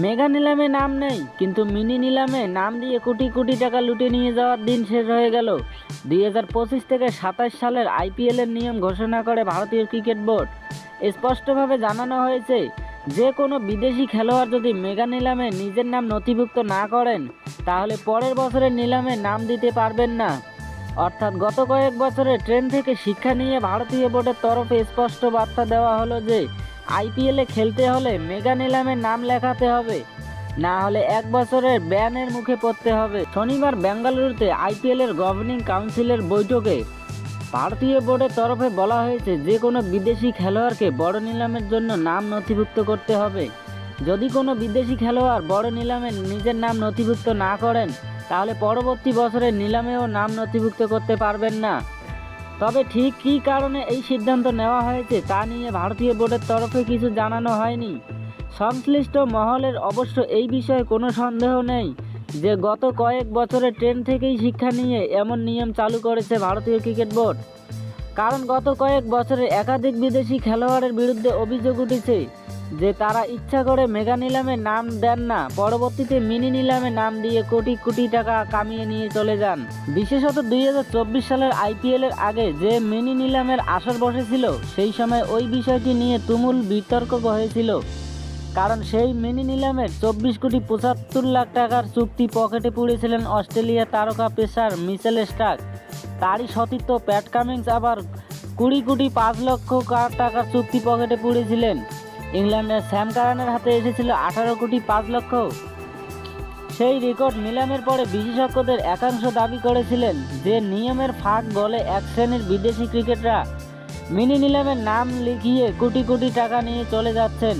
Mega নিলামে নাম নেই, কিন্তু মিনি নিলামে নাম দিয়ে কোটি কোটি টাকা লুটে নিয়ে যাওয়ার দিন শেষ হয়ে গেল। দুই হাজার পঁচিশ থেকে সাতাশ সালের আইপিএলের নিয়ম ঘোষণা করে ভারতীয় ক্রিকেট বোর্ড। স্পষ্টভাবে জানানো হয়েছে, যে কোনো বিদেশি খেলোয়াড় যদি মেগা নিলামে নিজের নাম নথিভুক্ত না করেন, তাহলে পরের বছরের নিলামে নাম দিতে পারবেন না। অর্থাৎ গত কয়েক বছরের ট্রেন থেকে শিক্ষা নিয়ে ভারতীয় বোর্ডের তরফে স্পষ্ট বার্তা দেওয়া হলো যে আইপিএলে খেলতে হলে মেগা নিলামে নাম লেখাতে হবে। না হলে এক বছরের ব্যানের মুখে পড়তে হবে। শনিবার বেঙ্গালুরুতে আইপিএলের গভর্নিং কাউন্সিলের বৈঠকে ভারতীয় বোর্ডের তরফে বলা হয়েছে, যে কোনো বিদেশি খেলোয়াড়কে বড় নিলামের জন্য নাম নথিভুক্ত করতে হবে। যদি কোনো বিদেশি খেলোয়াড় বড় নিলামে নিজের নাম নথিভুক্ত না করেন, তাহলে পরবর্তী বছরের নিলামেও নাম নথিভুক্ত করতে পারবেন না। তবে ঠিক কী কারণে এই সিদ্ধান্ত নেওয়া হয়েছে তা নিয়ে ভারতীয় বোর্ডের তরফে কিছু জানানো হয়নি। সংশ্লিষ্ট মহলের অবশ্য এই বিষয়ে কোনো সন্দেহ নেই যে গত কয়েক বছরের ট্রেন থেকেই শিক্ষা নিয়ে এমন নিয়ম চালু করেছে ভারতীয় ক্রিকেট বোর্ড। কারণ গত কয়েক বছরে একাধিক বিদেশি খেলোয়াড়ের বিরুদ্ধে অভিযোগ উঠেছে যে তারা ইচ্ছা করে মেগা নিলামে নাম দেন না, পরবর্তীতে মিনি নিলামে নাম দিয়ে কোটি কোটি টাকা কামিয়ে নিয়ে চলে যান। বিশেষত দুই হাজার চব্বিশ সালের আইপিএলের আগে যে মিনি নিলামের আসর বসেছিল, সেই সময় ওই বিষয়টি নিয়ে তুমুল বিতর্ক হয়েছিল। কারণ সেই মিনি নিলামের চব্বিশ কোটি পঁচাত্তর লাখ টাকার চুক্তি পকেটে পুড়েছিলেন অস্ট্রেলিয়া তারকা পেসার মিচেল স্টার্ক। তারই সতীর্থ প্যাট কামিংস আবার কুড়ি কোটি পাঁচ লক্ষ টাকার চুক্তি পকেটে পুড়েছিলেন। ইংল্যান্ডের স্যাম কারানের হাতে এসেছিল আঠারো কোটি পাঁচ লক্ষ। সেই রেকর্ড নিলামের পরে বিশেষজ্ঞদের একাংশ দাবি করেছিলেন যে নিয়মের ফাঁক গলে এক শ্রেণির বিদেশি ক্রিকেটরা মিনি নিলামের নাম লিখিয়ে কোটি কোটি টাকা নিয়ে চলে যাচ্ছেন।